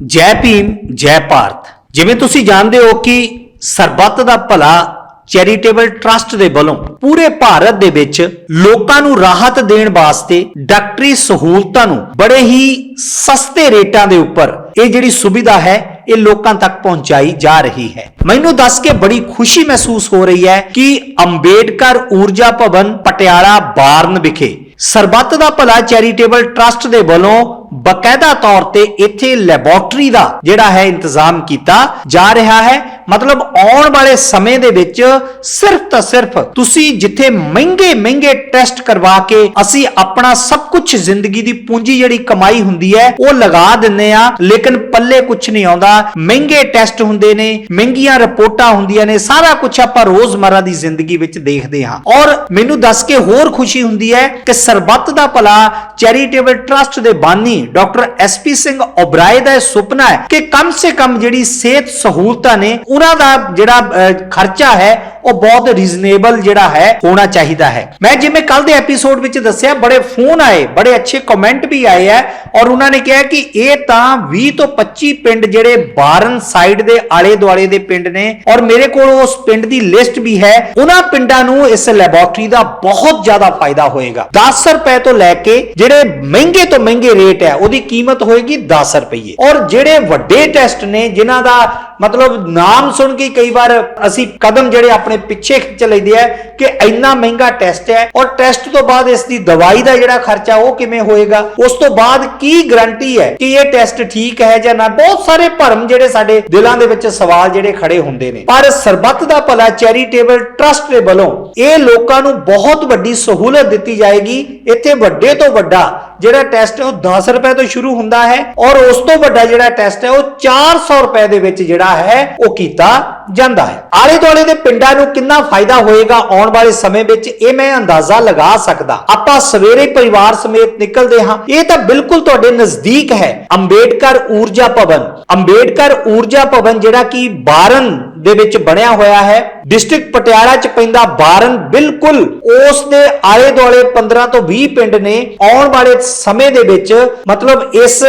ਜੈ ਭੀਮ, ਜੈ ਭਾਰਤ। ਜਿਵੇਂ ਤੁਸੀਂ ਜਾਣਦੇ ਹੋ ਕਿ ਸਰਬੱਤ ਦਾ ਭਲਾ ਚੈਰੀਟੇਬਲ ਟਰਸਟ ਦੇ ਵੱਲੋਂ ਪੂਰੇ ਭਾਰਤ ਦੇ ਵਿੱਚ ਲੋਕਾਂ ਨੂੰ ਰਾਹਤ ਦੇਣ ਵਾਸਤੇ ਡਾਕਟਰੀ ਸਹੂਲਤਾਂ ਨੂੰ ਬੜੇ ਹੀ ਸਸਤੇ ਰੇਟਾਂ ਦੇ ਉੱਪਰ ਇਹ ਜਿਹੜੀ ਸੁਵਿਧਾ ਹੈ, ਇਹ ਲੋਕਾਂ ਤੱਕ ਪਹੁੰਚਾਈ ਜਾ ਰਹੀ ਹੈ। ਮੈਨੂੰ ਦੱਸ ਕੇ ਬੜੀ ਖੁਸ਼ੀ ਮਹਿਸੂਸ ਹੋ ਰਹੀ ਹੈ ਕਿ ਅੰਬੇਡਕਰ ਊਰਜਾ ਭਵਨ ਪਟਿਆਲਾ, ਬਾਰਨ ਵਿਖੇ ਸਰਬੱਤ ਦਾ ਭਲਾ ਚੈਰੀਟੇਬਲ ਟਰਸਟ ਦੇ ਵੱਲੋਂ ਬਕਾਇਦਾ ਤੌਰ ਤੇ ਇੱਥੇ ਲੈਬੋਰਟਰੀ ਦਾ ਜਿਹੜਾ ਹੈ ਇੰਤਜ਼ਾਮ ਕੀਤਾ ਜਾ ਰਿਹਾ ਹੈ। ਮਤਲਬ ਆਉਣ ਵਾਲੇ ਸਮੇਂ ਦੇ ਵਿੱਚ ਸਿਰਫ ਤਾਂ ਸਿਰਫ ਤੁਸੀਂ ਜਿੱਥੇ ਮਹਿੰਗੇ ਮਹਿੰਗੇ ਟੈਸਟ ਕਰਵਾ ਕੇ ਅਸੀਂ ਆਪਣਾ ਸਭ ਕੁਝ ਜ਼ਿੰਦਗੀ ਦੀ ਪੂੰਜੀ ਜਿਹੜੀ ਕਮਾਈ ਹੁੰਦੀ ਹੈ, ਉਹ ਲਗਾ ਦਿੰਨੇ ਆ ਲੇਕਿਨ ਪੱਲੇ ਕੁਝ ਨਹੀਂ ਆਉਂਦਾ। ਮਹਿੰਗੇ ਟੈਸਟ ਹੁੰਦੇ ਨੇ, ਮਹਿੰਗੀਆਂ ਰਿਪੋਰਟਾਂ ਹੁੰਦੀਆਂ ਨੇ, ਸਾਰਾ ਕੁਝ ਆਪਾਂ ਰੋਜ਼ਮਰਾ ਦੀ ਜ਼ਿੰਦਗੀ ਵਿੱਚ ਦੇਖਦੇ ਹਾਂ। ਔਰ ਮੈਨੂੰ ਦੱਸ ਕੇ ਹੋਰ ਖੁਸ਼ੀ ਹੁੰਦੀ ਹੈ ਕਿ ਸਰਬੱਤ ਦਾ ਭਲਾ ਚੈਰੀਟੇਬਲ ਟਰਸਟ ਦੇ ਬਾਨੀ ਡਾਕਟਰ ਐਸਪੀ ਸਿੰਘ ਓਬਰਾਏ ਦਾ ਇਹ ਸੁਪਨਾ ਹੈ ਕਿ ਕਮ ਸੇ ਕਮ ਜਿਹੜੀ ਸਿਹਤ ਸਹੂਲਤਾਂ ਨੇ, ਉਹਨਾਂ ਦਾ ਜਿਹੜਾ ਖਰਚਾ ਹੈ, ਉਹ ਬਹੁਤ ਰੀਜ਼ਨੇਬਲ ਜਿਹੜਾ ਹੈ, ਹੋਣਾ ਚਾਹੀਦਾ ਹੈ। ਮੈਂ ਜਿਵੇਂ ਕੱਲ ਦੇ ਐਪੀਸੋਡ ਵਿੱਚ ਦੱਸਿਆ, ਬੜੇ ਫੋਨ ਆਏ, ਬੜੇ ਅੱਛੇ ਕਮੈਂਟ ਵੀ ਆਏ ਆ, ਔਰ ਉਹਨਾਂ ਨੇ ਕਿਹਾ ਕਿ ਇਹ ਤਾਂ 20 ਤੋਂ 25 ਪਿੰਡ ਜਿਹੜੇ ਬਾਰਨ ਸਾਈਡ ਦੇ ਆਲੇ ਦੁਆਲੇ ਦੇ ਪਿੰਡ ਨੇ, ਔਰ ਮੇਰੇ ਕੋਲ ਉਸ ਪਿੰਡ ਦੀ ਲਿਸਟ ਵੀ ਹੈ, ਉਹਨਾਂ ਪਿੰਡਾਂ ਨੂੰ ਇਸ ਲੈਬੋਰਟਰੀ ਦਾ ਬਹੁਤ ਜ਼ਿਆਦਾ ਫਾਇਦਾ ਹੋਏਗਾ। 10 ਰੁਪਏ ਤੋਂ ਲੈ ਕੇ ਜਿਹੜੇ ਮਹਿੰਗੇ ਤੋਂ ਮਹਿੰਗੇ ਰੇਟ ਹੈ, ਉਹਦੀ ਕੀਮਤ ਹੋਏਗੀ 10 ਰੁਪਏ ਔਰ ਜਿਹੜੇ ਵੱਡੇ ਟੈਸਟ ਨੇ, ਜਿਨ੍ਹਾਂ ਦਾ ਮਤਲਬ ਨਾਮ ਸੁਣ ਕੇ ਕਈ ਵਾਰ ਅਸੀਂ ਕਦਮ ਜਿਹੜੇ ਆਪਣੇ ਪਿੱਛੇ ਖਿੱਚ ਲਈਦੇ ਆ ਕਿ ਇੰਨਾ ਮਹਿੰਗਾ ਟੈਸਟ ਹੈ ਔਰ ਟੈਸਟ ਤੋਂ ਬਾਅਦ ਇਸ ਦੀ ਦਵਾਈ ਦਾ ਜਿਹੜਾ ਖਰਚਾ ਉਹ ਕਿਵੇਂ ਹੋਏਗਾ, ਉਸ ਤੋਂ ਬਾਅਦ ਕੀ ਗਰੰਟੀ ਹੈ ਕਿ ਇਹ ਟੈਸਟ ਠੀਕ ਹੈ ਜਾਂ ਨਾ? ਬਹੁਤ ਸਾਰੇ ਭਰਮ ਜਿਹੜੇ ਸਾਡੇ ਦਿਲਾਂ ਦੇ ਵਿੱਚ ਸਵਾਲ ਜਿਹੜੇ ਖੜੇ ਹੁੰਦੇ ਨੇ। ਪਰ ਸਰਬੱਤ ਦਾ ਭਲਾ ਚੈਰੀਟੇਬਲ ਟਰਸਟ ਦੇ ਵੱਲੋਂ ਇਹ ਲੋਕਾਂ ਨੂੰ ਬਹੁਤ ਵੱਡੀ ਸਹੂਲਤ ਦਿੱਤੀ ਜਾਏਗੀ। ਇੱਥੇ ਵੱਡੇ ਤੋਂ ਵੱਡਾ ਜਿਹੜਾ ਟੈਸਟ ਹੈ ਉਹ 10 ਰੁਪਏ ਤੋਂ ਸ਼ੁਰੂ ਹੁੰਦਾ ਹੈ ਔਰ ਉਸ ਤੋਂ ਵੱਡਾ ਜਿਹੜਾ ਟੈਸਟ ਹੈ ਉਹ 400 ਰੁਪਏ ਦੇ ਵਿੱਚ ਜਿਹੜਾ ਹੈ ਉਹ ਕੀਤਾ ਜਾਂਦਾ ਹੈ। ਆਲੇ ਦੁਆਲੇ ਦੇ ਪਿੰਡਾਂ ਨੂੰ ਕਿੰਨਾ ਫਾਇਦਾ ਹੋਏਗਾ ਆਉਣ ਵਾਲੇ ਸਮੇਂ ਵਿੱਚ ਇਹ ਮੈਂ ਅੰਦਾਜ਼ਾ ਲਗਾ ਸਕਦਾ। ਆਪਾਂ ਸਵੇਰੇ ਪਰਿਵਾਰ ਸਮੇਤ ਨਿਕਲਦੇ ਹਾਂ। ਇਹ ਤਾਂ ਬਿਲਕੁਲ ਤੁਹਾਡੇ ਨਜ਼ਦੀਕ ਹੈ। ਅੰਬੇਡਕਰ ਊਰਜਾ ਭਵਨ। ਅੰਬੇਡਕਰ ਊਰਜਾ ਭਵਨ ਜਿਹੜਾ ਕਿ ਬਾਰਨ ਦੇ ਵਿੱਚ ਬਣਿਆ ਹੋਇਆ ਹੈ। ਡਿਸਟ੍ਰਿਕਟ ਪਟਿਆਲਾ ਚ ਪੈਂਦਾ ਬਾਰਨ ਬਿਲਕੁਲ। ਉਸ ਦੇ ਆਲੇ ਦੁਆਲੇ 15 ਤੋਂ 20 ਪਿੰਡ ਨੇ। ਆਉਣ ਵਾਲੇ ਸਮੇਂ ਦੇ ਵਿੱਚ ਮਤਲਬ ਇਸ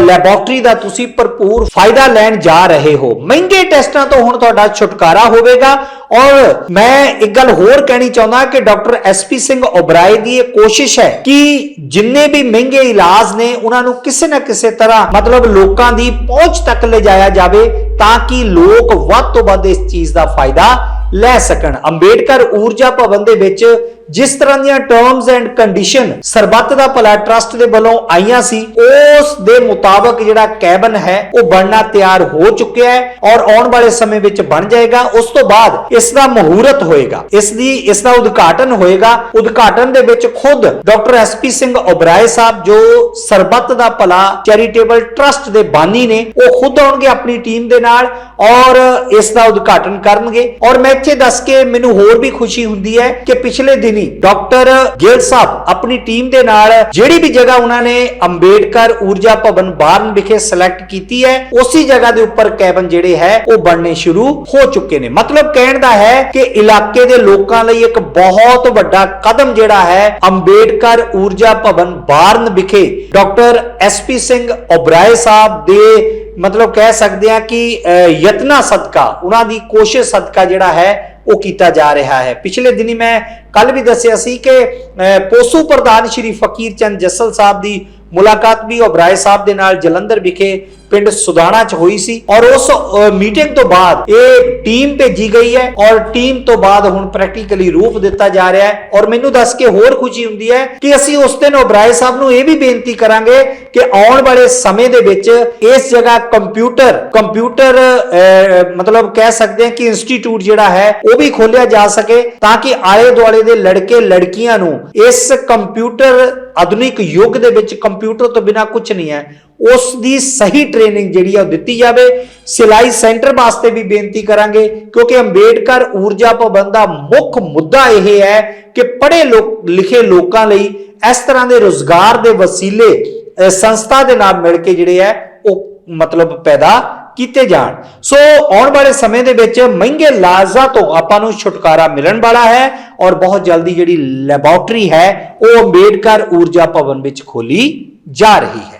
ਲੈਬੋਰਟਰੀ ਦਾ ਤੁਸੀਂ ਭਰਪੂਰ ਫਾਇਦਾ ਲੈਣ ਜਾ ਰਹੇ ਹੋ। ਮਹਿੰਗੇ ਟੈਸਟਾਂ ਤੋਂ ਹੁਣ ਤੁਹਾਡਾ ਛੁਟਕਾਰਾ ਹੋਵੇਗਾ। ਔਰ ਮੈਂ ਇੱਕ ਗੱਲ ਹੋਰ ਕਹਿਣੀ ਚਾਹੁੰਦਾ ਕਿ ਡਾਕਟਰ ਐਸਪੀ ਸਿੰਘ ਓਬਰਾਏ ਦੀ ਇਹ ਕੋਸ਼ਿਸ਼ ਹੈ ਕਿ ਜਿੰਨੇ ਵੀ ਮਹਿੰਗੇ ਇਲਾਜ ਨੇ, ਉਹਨਾਂ ਨੂੰ ਕਿਸੇ ਨਾ ਕਿਸੇ ਤਰ੍ਹਾਂ ਮਤਲਬ ਲੋਕਾਂ ਦੀ ਪਹੁੰਚ ਤੱਕ ਲਿਜਾਇਆ ਜਾਵੇ ਤਾਂ ਕਿ ਲੋਕ ਵੱਧ ਤੋਂ ਵੱਧ ਇਸ ਚੀਜ਼ ਦਾ ਫਾਇਦਾ ਲੈ ਸਕਣ। ਅੰਬੇਡਕਰ ਊਰਜਾ ਭਵਨ ਦੇ ਵਿੱਚ ਜਿਸ ਤਰ੍ਹਾਂ ਦੀਆਂ terms and condition Sarbat Da Bhala trust ਦੇ ਵੱਲੋਂ ਆਈਆਂ ਸੀ, ਉਸ ਦੇ ਮੁਤਾਬਕ ਜਿਹੜਾ ਕੈਬਨ ਹੈ, ਉਹ ਬਣਨਾ ਤਿਆਰ ਹੋ ਚੁੱਕਿਆ ਹੈ ਔਰ ਆਉਣ ਵਾਲੇ ਸਮੇਂ ਵਿੱਚ ਬਣ ਜਾਏਗਾ। ਉਸ ਤੋਂ ਬਾਅਦ ਇਸ ਦਾ ਮਹੂਰਤ ਹੋਏਗਾ। ਇਸ ਦੀ, ਇਸ ਦਾ ਉਦਘਾਟਨ ਹੋਏਗਾ। ਉਦਘਾਟਨ ਦੇ ਵਿੱਚ ਖੁਦ ਡਾਕਟਰ ਐਸਪੀ ਸਿੰਘ ਓਬਰਾਏ ਸਾਹਿਬ, ਜੋ ਸਰਬੱਤ ਦਾ ਭਲਾ ਚੈਰੀਟੇਬਲ ਟਰਸਟ ਦੇ ਬਾਨੀ ਨੇ, ਉਹ ਖੁਦ ਆਉਣਗੇ ਆਪਣੀ ਟੀਮ ਦੇ ਨਾਲ ਔਰ ਇਸ ਦਾ ਉਦਘਾਟਨ ਕਰਨਗੇ। ਔਰ ਮੈਂ ਇੱਥੇ ਦੱਸ ਕੇ ਮੈਨੂੰ ਹੋਰ ਵੀ ਖੁਸ਼ੀ ਹੁੰਦੀ ਹੈ ਕਿ ਪਿਛਲੇ ਦਿਨ ਡਾਕਟਰ ਗਿੱਲ ਸਾਹਿਬ ਆਪਣੀ ਟੀਮ ਦੇ ਨਾਲ ਜਿਹੜੀ ਵੀ ਜਗ੍ਹਾ ਉਹਨਾਂ ਨੇ ਅੰਬੇਡਕਰ ਊਰਜਾ ਭਵਨ ਬਾਰਨ ਵਿਖੇ ਸਿਲੈਕਟ ਕੀਤੀ ਹੈ ਉਸੇ ਜਗ੍ਹਾ ਦੇ ਉੱਪਰ ਕੈਬਨ ਜਿਹੜੇ ਹੈ ਉਹ ਬਣਨੇ ਸ਼ੁਰੂ ਹੋ ਚੁੱਕੇ ਨੇ। ਮਤਲਬ ਕਹਿਣ ਦਾ ਹੈ ਕਿ ਇਲਾਕੇ ਦੇ ਲੋਕਾਂ ਲਈ ਇੱਕ ਬਹੁਤ ਵੱਡਾ ਕਦਮ ਜਿਹੜਾ ਹੈ ਅੰਬੇਡਕਰ ਊਰਜਾ ਭਵਨ ਬਾਰਨ ਵਿਖੇ। ਡਾਕਟਰ ਐਸਪੀ ਸਿੰਘ ਓਬਰਾਏ ਸਾਹਿਬ ਦੇ ਮਤਲਬ ਕਹਿ ਸਕਦੇ ਆ ਕਿ ਅਹ, ਯਤਨਾ ਸਦਕਾ ਉਹਨਾਂ ਦੀ ਕੋਸ਼ਿਸ਼ ਸਦਕਾ ਜਿਹੜਾ ਹੈ ਉਹ ਕੀਤਾ ਜਾ ਰਿਹਾ ਹੈ। ਪਿਛਲੇ ਦਿਨੀ ਮੈਂ ਕੱਲ ਵੀ ਦੱਸਿਆ ਸੀ ਕਿ ਅਹ, ਪੋਸੂ ਪ੍ਰਧਾਨ ਸ਼੍ਰੀ ਫਕੀਰ ਚੰਦ ਜੱਸਲ ਸਾਹਿਬ ਦੀ ਮੁਲਾਕਾਤ ਵੀ ਓਬਰਾਏ ਸਾਹਿਬ ਦੇ ਨਾਲ ਜਲੰਧਰ ਵਿਖੇ ਪਿੰਡ ਸੁਦਾਣਾ ਚ ਹੋਈ ਸੀ ਔਰ ਉਸ ਮੀਟਿੰਗ ਤੋਂ ਬਾਅਦ ਇਹ ਟੀਮ ਭੇਜੀ ਗਈ ਹੈ ਔਰ ਟੀਮ ਤੋਂ ਬਾਅਦ ਹੁਣ ਪ੍ਰੈਕਟੀਕਲੀ ਰੂਪ ਦਿੱਤਾ ਜਾ ਰਿਹਾ ਹੈ ਔਰ ਮੈਨੂੰ ਦੱਸ ਕੇ ਹੋਰ ਖੁਸ਼ੀ ਹੁੰਦੀ ਹੈ ਕਿ ਅਸੀਂ ਉਸ ਦਿਨ ਓਬਰਾਏ ਸਾਹਿਬ ਨੂੰ ਇਹ ਵੀ ਬੇਨਤੀ ਕਰਾਂਗੇ ਕਿ ਆਉਣ ਵਾਲੇ ਸਮੇਂ ਦੇ ਵਿੱਚ ਇਸ ਜਗ੍ਹਾ ਕੰਪਿਊਟਰ ਕੰਪਿਊਟਰ ਅਹ, ਮਤਲਬ ਕਹਿ ਸਕਦੇ ਹਾਂ ਕਿ ਇੰਸਟੀਚਿਊਟ ਜਿਹੜਾ ਹੈ ਉਹ ਵੀ ਖੋਲਿਆ ਜਾ ਸਕੇ ਤਾਂ ਕਿ ਆਲੇ ਦੁਆਲੇ ਦੇ ਲੜਕੇ ਲੜਕੀਆਂ ਨੂੰ ਇਸ ਕੰਪਿਊਟਰ ਆਧੁਨਿਕ ਯੁੱਗ ਦੇ ਵਿੱਚ ਕੰਪਿਊਟਰ ਤੋਂ ਬਿਨਾ ਕੁਝ ਨਹੀਂ ਹੈ ਉਸ ਦੀ ਸਹੀ ਟ੍ਰੇਨਿੰਗ ਜਿਹੜੀ ਆ ਉਹ ਦਿੱਤੀ ਜਾਵੇ। ਸਿਲਾਈ ਸੈਂਟਰ ਵਾਸਤੇ ਵੀ ਬੇਨਤੀ ਕਰਾਂਗੇ, ਕਿਉਂਕਿ ਅੰਬੇਡਕਰ ਊਰਜਾ ਭਵਨ ਦਾ ਮੁੱਖ ਮੁੱਦਾ ਇਹ ਹੈ ਕਿ ਪੜ੍ਹੇ ਲੋਕ, ਲਿਖੇ ਲੋਕਾਂ ਲਈ ਇਸ ਤਰ੍ਹਾਂ ਦੇ ਰੋਜ਼ਗਾਰ ਦੇ ਵਸੀਲੇ ਸੰਸਥਾ ਦੇ ਨਾਲ ਮਿਲ ਕੇ ਜਿਹੜੇ ਹੈ, ਉਹ ਮਤਲਬ ਪੈਦਾ ਕੀਤੇ ਜਾਣ। ਸੋ ਆਉਣ ਵਾਲੇ ਸਮੇਂ ਦੇ ਵਿੱਚ ਮਹਿੰਗੇ ਲਾਜ਼ਾਂ ਤੋਂ ਆਪਾਂ ਨੂੰ ਛੁਟਕਾਰਾ ਮਿਲਣ ਵਾਲਾ ਹੈ ਔਰ ਬਹੁਤ ਜਲਦੀ ਜਿਹੜੀ ਲੈਬੋਰਟਰੀ ਹੈ, ਉਹ ਅੰਬੇਡਕਰ ਊਰਜਾ ਭਵਨ ਵਿੱਚ ਖੋਲੀ ਜਾ ਰਹੀ ਹੈ।